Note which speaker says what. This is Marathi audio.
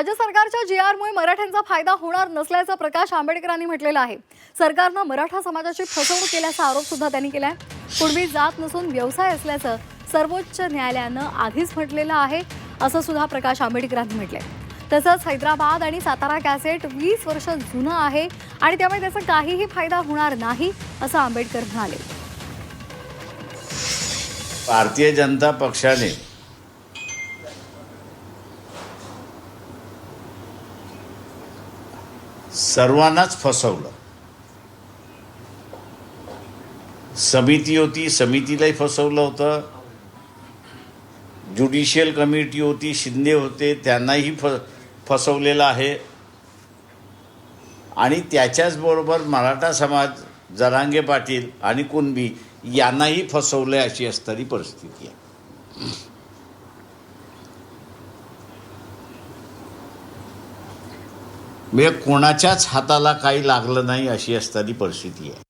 Speaker 1: राज्य सरकारच्या जी आरमुळे मराठ्यांचा फायदा होणार नसल्याचं प्रकाश आंबेडकरांनी म्हटलेलं आहे. सरकारनं मराठा समाजाची फसवणूक केल्याचा आरोप सुद्धा त्यांनी केला आहे पूर्वी जात नसून व्यवसाय असल्याचं सर्वोच्च न्यायालयानं आधीच म्हटलेलं आहे असं सुद्धा प्रकाश आंबेडकरांनी म्हटलंय. तसंच हैदराबाद आणि सातारा कॅसेट वीस वर्ष जुनं आहे आणि त्यामुळे त्याचा काहीही फायदा होणार नाही असं आंबेडकर म्हणाले.
Speaker 2: भारतीय जनता पक्षाने सर्वांनाच फसवलं. समिती होती समितीलाही फसवलं होतं. ज्युडिशियल कमिटी होती शिंदे होते त्यांनाही फ फसवलेलं आहे. आणि त्याच्याचबरोबर मराठा समाज जरांगे पाटील आणि कुणबी यांनाही फसवले अशी असणारी परिस्थिती आहे. म्हणजे कोणाच्याच हाताला काही लागलं नाही अशी असणारी परिस्थिती आहे.